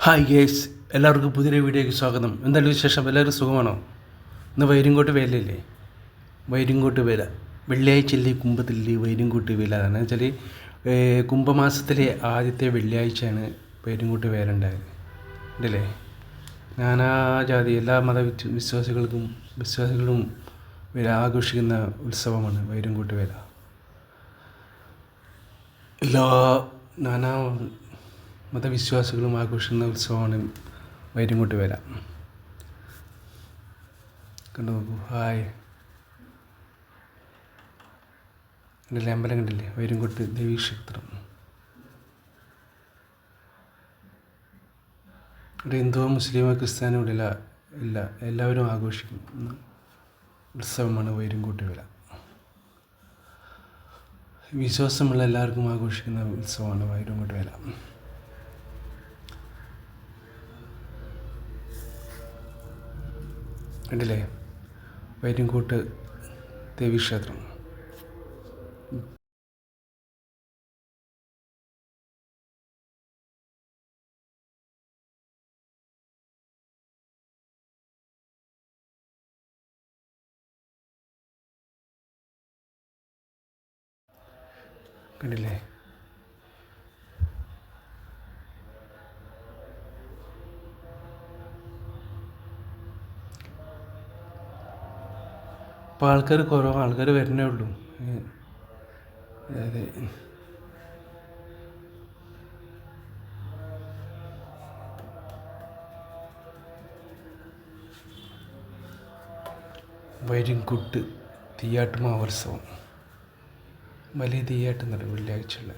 Hi guys എല്ലാവർക്കും പുതിയ വീഡിയോയ്ക്ക് സ്വാഗതം. എന്തായാലും വിശേഷം? എല്ലാവരും സുഖമാണോ? ഇന്ന് വൈരിങ്കോട്ട് വേലയില്ലേ? വൈരിങ്കോട്ട് വേല. വെള്ളിയാഴ്ചയല്ലേ കുംഭത്തില്ലേ വൈരിങ്കോട്ട് വേല. എന്ന് വെച്ചാൽ കുംഭമാസത്തിലെ ആദ്യത്തെ വെള്ളിയാഴ്ചയാണ് വൈരിങ്കോട്ട് വേല ഉണ്ടായത്. ഉണ്ടല്ലേ നാനാജാതി എല്ലാ മത വിശ്വ- വിശ്വാസികൾക്കും വിശ്വാസികളും ആഘോഷിക്കുന്ന ഉത്സവമാണ് വൈരങ്കോട്ട് വേല. എല്ലാ നാനാ മതവിശ്വാസികളും ആഘോഷിക്കുന്ന ഉത്സവമാണ് വൈരങ്കോട്ട് വേല. കണ്ടു നോക്കൂ. ഹായ്. കണ്ടില്ലേ അമ്പലം കണ്ടില്ലേ? വൈരങ്കോട്ട് ദേവീക്ഷേത്രം. ഇവിടെ ഹിന്ദുവോ മുസ്ലിമോ ക്രിസ്ത്യാനോ ഇല്ല ഇല്ല. എല്ലാവരും ആഘോഷിക്കുന്ന ഉത്സവമാണ് വൈരങ്കോട്ട് വേല. വിശ്വാസമുള്ള എല്ലാവർക്കും ആഘോഷിക്കുന്ന ഉത്സവമാണ് വൈരങ്കോട്ട് വേല. കണ്ടില്ലേ വൈരങ്കോട്ട് ദേവീക്ഷേത്രം. കണ്ടില്ലേ? ഇപ്പോൾ ആൾക്കാർ കുറവാണ് ആൾക്കാർ വരുന്നേ ഉള്ളൂ. അതെ. വൈരിങ്കുട്ട് തീയാട്ട് മഹോത്സവം വലിയ തീയാട്ട് നടക്കും വെള്ളിയാഴ്ചയുള്ള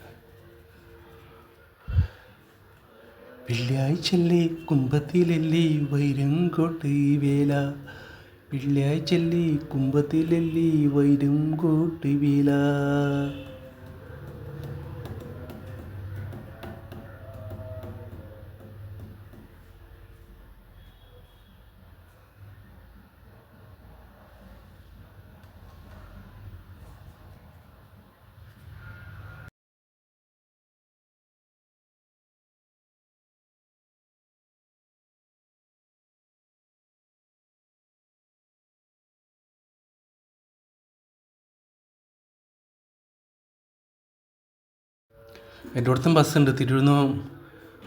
വെള്ളിയാഴ്ചല്ലേ കുംഭത്തിലല്ലേ വൈരങ്കോട്ട് വേല. വെള്ളിയാഴ്ചല്ലേ കുംഭത്തിലല്ലേ വൈരും വേല എല്ലായിടത്തും ബസ്സുണ്ട്. തിരുവനന്തപുരം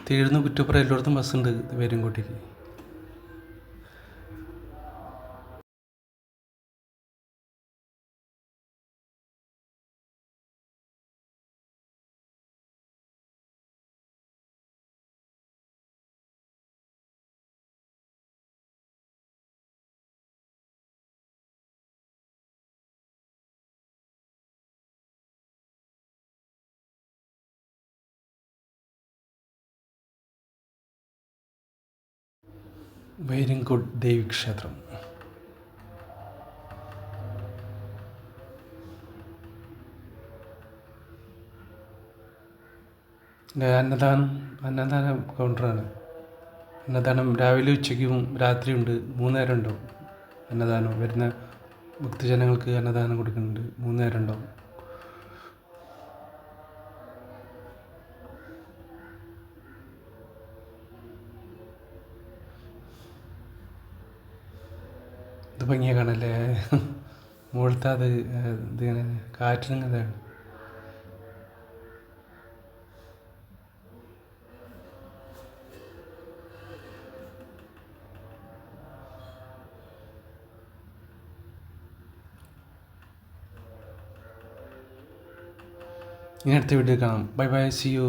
തിരുവനന്തപുരം കുറ്റപ്പുറം എല്ലായിടത്തും ബസ്സുണ്ട്. വൈരങ്കോട്ടേക്ക് വൈരങ്കോട്ട് ദേവീക്ഷേത്രം. ക്ഷേത്രം അന്നദാനം അന്നദാന കൗണ്ടറാണ്. അന്നദാനം രാവിലെ ഉച്ചയ്ക്കും രാത്രിയുണ്ട്. മൂന്ന് നേരം ഉണ്ടാവും അന്നദാനം. വരുന്ന ഭക്തജനങ്ങൾക്ക് അന്നദാനം കൊടുക്കുന്നുണ്ട്. മൂന്ന് നേരം ഉണ്ടാവും ഇത് ഭംഗിയെ കാണല്ലേ മുകളിലത്തെ അത് ഇതിങ്ങനെ കാറ്റിനിങ്ങനെ ഇനി അടുത്ത വീഡിയോ കാണാം. Bye bye C U